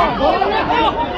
你们别。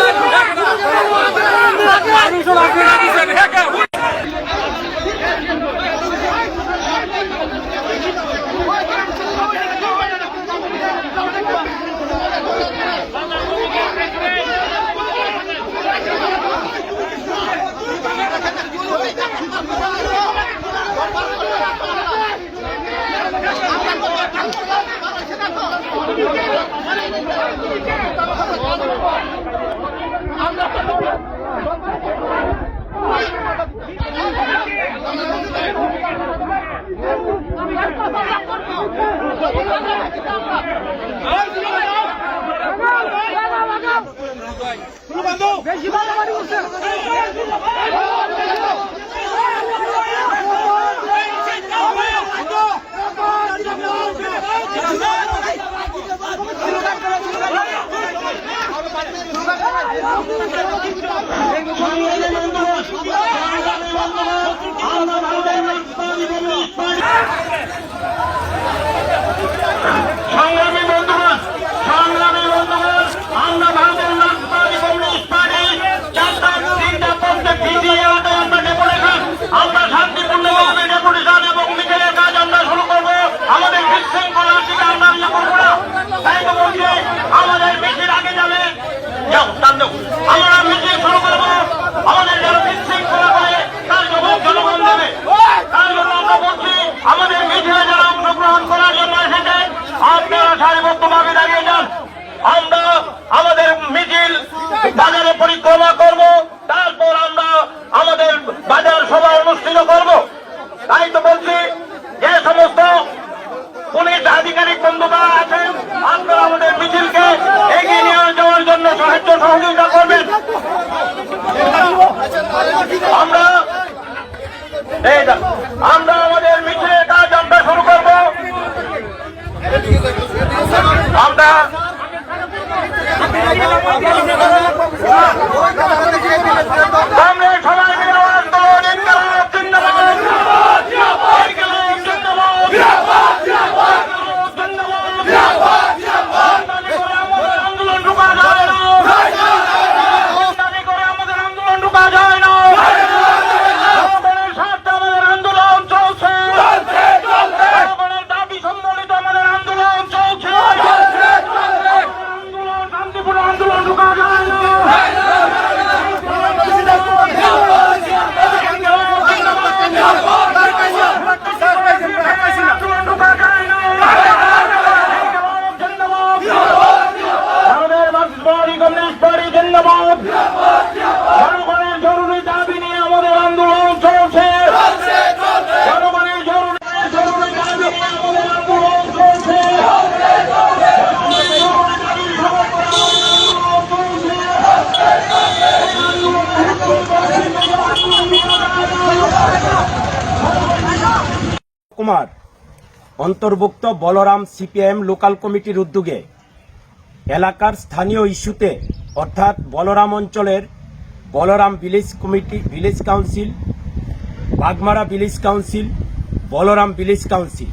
সংগ্রামী আমরা ভারতের মার্ক্সবাদী কমিউনিস্ট পার্টি চারটা তিনটা পক্ষে পিছিয়ে আমরা ডেপুটেশন, আমরা শান্তিপূর্ণভাবে ডেপুটেশন এবং মিছিলের কাজ আমরা শুরু করব। আমাদের বিশৃঙ্খলার দিকে আমরা ইয়ে করব না তাই তো বলছি, আমাদের মিছিল আগে যাবে। যাও, টান দাও। আমরা মিছিল শুরু করব আমাদের যারা বিশৃঙ্খলা করে তার জবাব জনগণ দেবে তার জন্য আমরা বলছি আমাদের মিছিলে যারা অংশগ্রহণ করার জন্য এসেছে আপনারা সারিবদ্ধভাবে দাঁড়িয়ে যান আমরা আমাদের মিছিল বাজারে পরিক্রমা করব তারপর আমরা আমাদের বাজার সভা অনুষ্ঠিত করব তাই তো বলছি যে সমস্ত পুলিশ আধিকারিক বন্ধুরা আছেন আপনারা আমাদের মিছিলকে এগিয়ে নিয়ে যাওয়ার জন্য সাহায্য সহযোগিতা করবেন আমরা এই দেখ, আমরা আমাদের মিছিলের কাজ আমরা শুরু করব আমরা সামনে সবাই মিলে আন্দোলন ইনকালাব জিন্দাবাদ ইনকালাব জিন্দাবাদ জিন্দাবাদ আমদানি করে আমাদের আন্দোলন ঢুকা যায় না আমদানি করে আমাদের আন্দোলন ঢুকা যায় না জনগণের স্বার্থে আমাদের আন্দোলন চলছে জনগণের দাবি সম্বলিত আমাদের আন্দোলন চলছে আন্দোলন শান্তিপূর্ণ আন্দোলন ঢুকা যায় না আন্দোলন ঢুকা যায় না জিন্দাবাদ আমাদের মার্ক্সবাদী কমিউনিস্ট পার্টি জিন্দাবাদ জনগণের জরুরি দাবি নিয়ে আমাদের আন্দোলন চলছে জনগণের জরুরি জরুরি দাবি নিয়ে আমাদের আন্দোলন চলছে কুমার অন্তর্ভুক্ত বলরাম সিপিআইএম লোকাল কমিটির উদ্যোগে এলাকার স্থানীয় ইস্যুতে, অর্থাৎ বলরাম অঞ্চলের Balaram village committee, village council, Bagmara village council, Balaram village council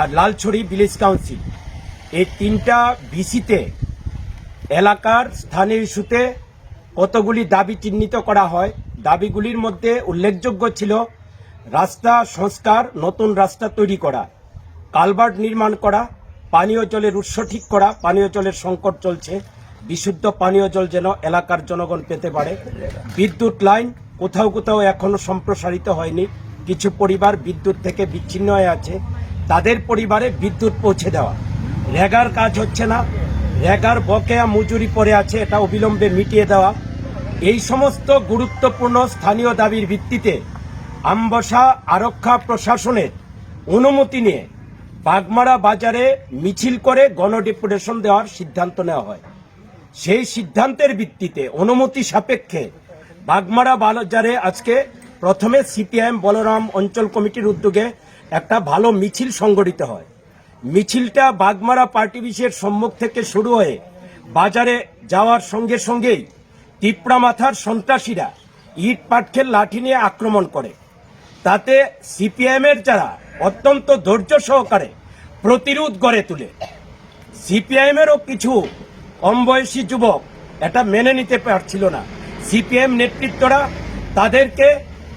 আর লালছড়ি ভিলেজ কাউন্সিল। এই তিনটা ভিসিতে এলাকার স্থানীয় ইস্যুতে কতগুলি দাবি চিহ্নিত করা হয়, দাবিগুলির মধ্যে উল্লেখযোগ্য ছিল রাস্তা, সংস্কার, নতুন রাস্তা তৈরি করা, কালভার্ট নির্মাণ করা, পানীয় জলের উৎস ঠিক করা, পানীয় জলের সংকট চলছে, বিশুদ্ধ পানীয় জল যেন এলাকার জনগণ পেতে পারে। বিদ্যুৎ লাইন কোথাও কোথাও এখনও সম্প্রসারিত হয়নি। কিছু পরিবার বিদ্যুৎ থেকে বিচ্ছিন্ন হয়ে আছে। তাদের পরিবারে বিদ্যুৎ পৌঁছে দেওয়া। রেগার কাজ হচ্ছে না। রেগার বকেয়া মজুরি পড়ে আছে, এটা অবিলম্বে মিটিয়ে দেওয়া। এই সমস্ত গুরুত্বপূর্ণ স্থানীয় দাবির ভিত্তিতে আমবসা আরক্ষা প্রশাসনের অনুমতি নিয়ে বাগমারা বাজারে মিছিল করে গণডেপুটেশন দেওয়ার সিদ্ধান্ত নেওয়া হয়। সেই সিদ্ধান্তের ভিত্তিতে অনুমতি সাপেক্ষে বাগমারা বাজারে আজকে প্রথমে সিপিআইএম বলরাম অঞ্চল কমিটির উদ্যোগে একটা ভালো মিছিল সংগঠিত হয়। মিছিলটা বাগমারা পার্টি বিশের সম্মুখ থেকে শুরু হয়ে বাজারে যাওয়ার সঙ্গে সঙ্গেই তিপ্রা মাথার সন্ত্রাসীরা ইট পাটখেল লাঠি নিয়ে আক্রমণ করে। তাতে সিপিএম এর যারা অত্যন্ত ধৈর্য সহকারে প্রতিরোধ গড়ে তুলে সিপিআইএম এরও কিছু কম বয়সী যুবক এটা মেনে নিতে পারছিল না। সিপিএম নেতৃত্বরা তাদেরকে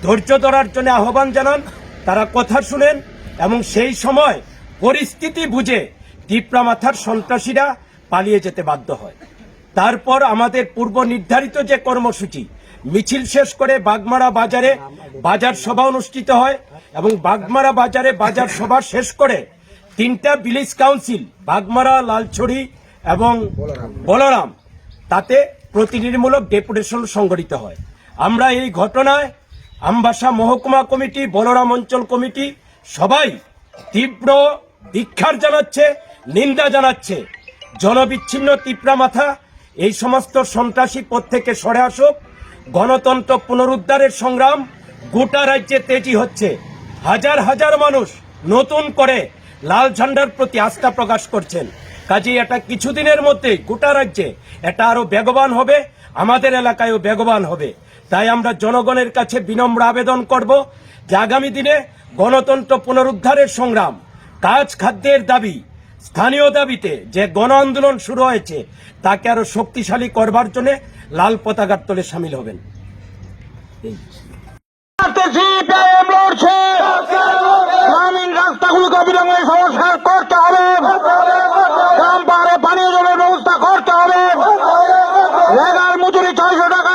ধৈর্য ধরার জন্য আহ্বান জানান, তারা কথা শুনেন এবং সেই সময় পরিস্থিতি বুঝে টিপরা মাথার সন্ত্রাসীরা পালিয়ে যেতে বাধ্য হয়। তারপর আমাদের পূর্ব নির্ধারিত যে কর্মসূচি, মিছিল শেষ করে বাগমারা বাজারে বাজার সভা অনুষ্ঠিত হয় এবং বাগমারা বাজারে বাজার সভা শেষ করে তিনটা ভিলেজ কাউন্সিল, বাগমারা, লালছড়ি এবং বলরাম, তাতে প্রতিনিধিমূলক ডেপুটেশন সংগঠিত হয়। আমরা এই ঘটনায় আমবাসা মহকুমা কমিটি, বলরাম অঞ্চল কমিটি সবাই তীব্র দীক্ষার জানাচ্ছে, নিন্দা জানাচ্ছে। জনবিচ্ছিন্ন তিপ্রা মাথা, এই সমস্ত সন্ত্রাসী পথ থেকে সরে আসুক। গণতন্ত্র পুনরুদ্ধারের সংগ্রাম গোটা রাজ্যে তেজি হচ্ছে। হাজার হাজার মানুষ নতুন করে লাল ঝান্ডার প্রতি আস্থা প্রকাশ করছেন। কাজেই এটা কিছুদিনের মধ্যে গোটা রাজ্যে এটা আরও বেগবান হবে, আমাদের এলাকায়ও বেগবান হবে। তাই আমরা জনগণের কাছে বিনম্র আবেদন করব যে আগামী দিনে গণতন্ত্র পুনরুদ্ধারের সংগ্রাম, কাজ খাদ্যের দাবি, স্থানীয় দাবিতে যে গণ আন্দোলন শুরু হয়েছে, তাকে আরও শক্তিশালী করবার জন্য লাল পতাকার তলে সামিল হবেন। স্বার্থে গ্রামীণ রাস্তাগুলোকে সংস্কার করতে হবে। গ্রাম পাহাড়ে পানীয় ব্যবস্থা করতে হবে। লেগার মজুরি ছয়শো টাকা